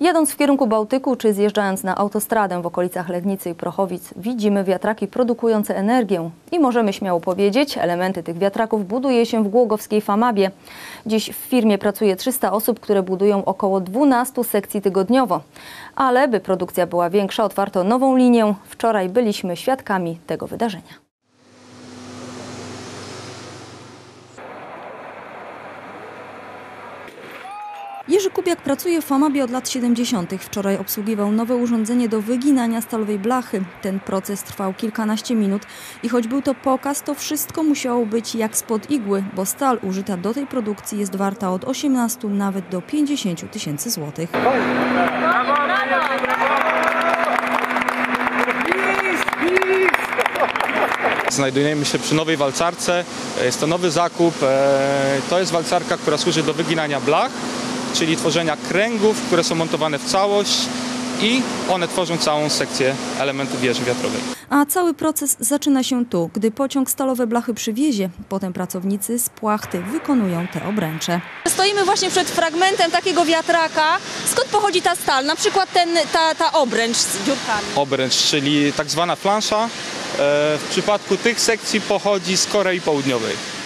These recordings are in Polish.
Jadąc w kierunku Bałtyku czy zjeżdżając na autostradę w okolicach Legnicy i Prochowic widzimy wiatraki produkujące energię i możemy śmiało powiedzieć, elementy tych wiatraków buduje się w Głogowskiej Famabie. Dziś w firmie pracuje 300 osób, które budują około 12 sekcji tygodniowo. Ale by produkcja była większa, otwarto nową linię. Wczoraj byliśmy świadkami tego wydarzenia. Jerzy Kubiak pracuje w Famabie od lat 70. Wczoraj obsługiwał nowe urządzenie do wyginania stalowej blachy. Ten proces trwał kilkanaście minut i choć był to pokaz, to wszystko musiało być jak spod igły, bo stal użyta do tej produkcji jest warta od 18 nawet do 50 tysięcy złotych. Znajdujemy się przy nowej walcarce. Jest to nowy zakup. E, To jest walcarka, która służy do wyginania blach, czyli tworzenia kręgów, które są montowane w całość i one tworzą całą sekcję elementów wieży wiatrowej. A cały proces zaczyna się tu, gdy pociąg stalowe blachy przywiezie. Potem pracownicy z płachty wykonują te obręcze. Stoimy właśnie przed fragmentem takiego wiatraka. Skąd pochodzi ta stal? Na przykład ten, ta, ta obręcz z dziurkami. Obręcz, czyli tak zwana plansza, e, w przypadku tych sekcji pochodzi z Korei Południowej.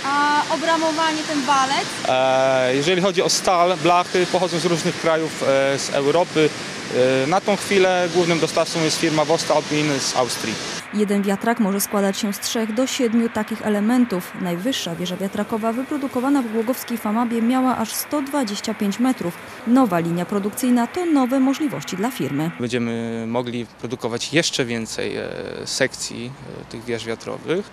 Obramowanie, ten walec? E, Jeżeli chodzi o stal, blachy pochodzą z różnych krajów e, z Europy. E, Na tą chwilę głównym dostawcą jest firma Voestalpine z Austrii. Jeden wiatrak może składać się z trzech do siedmiu takich elementów. Najwyższa wieża wiatrakowa wyprodukowana w Głogowskiej Famabie miała aż 125 metrów. Nowa linia produkcyjna to nowe możliwości dla firmy. Będziemy mogli produkować jeszcze więcej e, sekcji e, tych wież wiatrowych.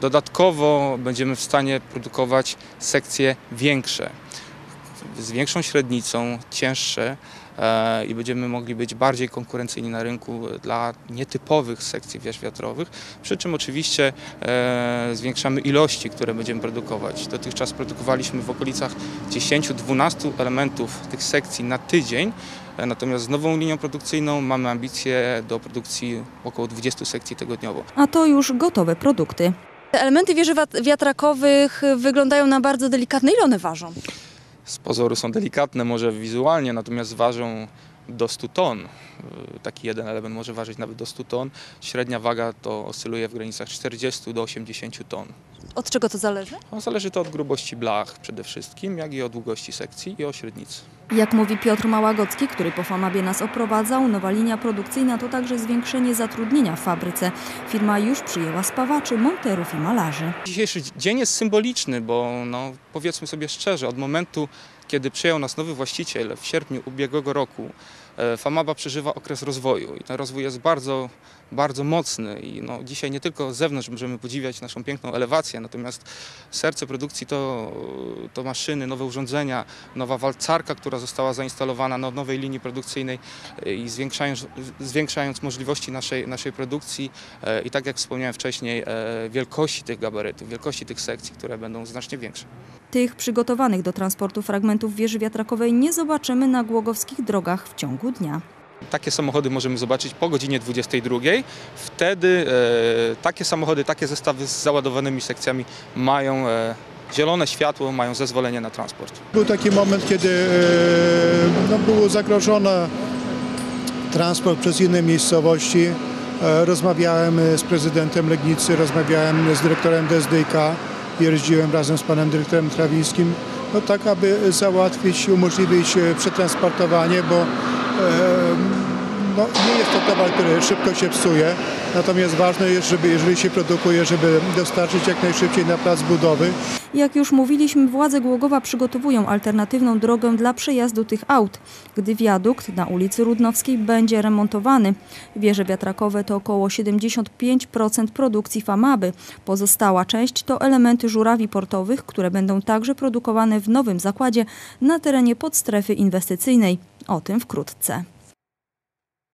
Dodatkowo będziemy w stanie produkować sekcje większe, z większą średnicą, cięższe e, i będziemy mogli być bardziej konkurencyjni na rynku dla nietypowych sekcji wież wiatrowych, przy czym oczywiście e, zwiększamy ilości, które będziemy produkować. Dotychczas produkowaliśmy w okolicach 10-12 elementów tych sekcji na tydzień, e, natomiast z nową linią produkcyjną mamy ambicje do produkcji około 20 sekcji tygodniowo. A to już gotowe produkty. Elementy wieży wiatrakowych wyglądają na bardzo delikatne. Ile one ważą? Z pozoru są delikatne może wizualnie, natomiast ważą do 100 ton. Y, Taki jeden element może ważyć nawet do 100 ton. Średnia waga to oscyluje w granicach 40 do 80 ton. Od czego to zależy? No, zależy to od grubości blach przede wszystkim, jak i od długości sekcji i o średnicy. Jak mówi Piotr Małagocki, który po Famabie nas oprowadzał, nowa linia produkcyjna to także zwiększenie zatrudnienia w fabryce. Firma już przyjęła spawaczy, monterów i malarzy. Dzisiejszy dzień jest symboliczny, bo no, powiedzmy sobie szczerze, od momentu, kiedy przyjął nas nowy właściciel w sierpniu ubiegłego roku, e, Famaba przeżywa okres rozwoju i ten rozwój jest bardzo, bardzo mocny i no, dzisiaj nie tylko z zewnątrz możemy podziwiać naszą piękną elewację, natomiast serce produkcji to, to maszyny, nowe urządzenia, nowa walcarka, która została zainstalowana na nowej linii produkcyjnej e, i zwiększając, zwiększając możliwości naszej, naszej produkcji e, i tak jak wspomniałem wcześniej, wielkości tych gabarytów, wielkości tych sekcji, które będą znacznie większe. Tych przygotowanych do transportu fragmentów wieży wiatrakowej nie zobaczymy na głogowskich drogach w ciągu dnia. Takie samochody możemy zobaczyć po godzinie 22. Wtedy e, takie samochody, takie zestawy z załadowanymi sekcjami mają e, zielone światło, mają zezwolenie na transport. Był taki moment, kiedy e, no, było zagrożone transport przez inne miejscowości. E, Rozmawiałem e, z prezydentem Legnicy, rozmawiałem z dyrektorem DSDK, jeździłem razem z panem dyrektorem Trawińskim, no tak aby załatwić, umożliwić e, przetransportowanie, bo e, no, nie jest to towar, który szybko się psuje, natomiast ważne jest, żeby jeżeli się produkuje, żeby dostarczyć jak najszybciej na plac budowy. Jak już mówiliśmy, władze Głogowa przygotowują alternatywną drogę dla przejazdu tych aut, gdy wiadukt na ulicy Rudnowskiej będzie remontowany. Wieże wiatrakowe to około 75% produkcji Famaby. Pozostała część to elementy żurawi portowych, które będą także produkowane w nowym zakładzie na terenie podstrefy inwestycyjnej. O tym wkrótce.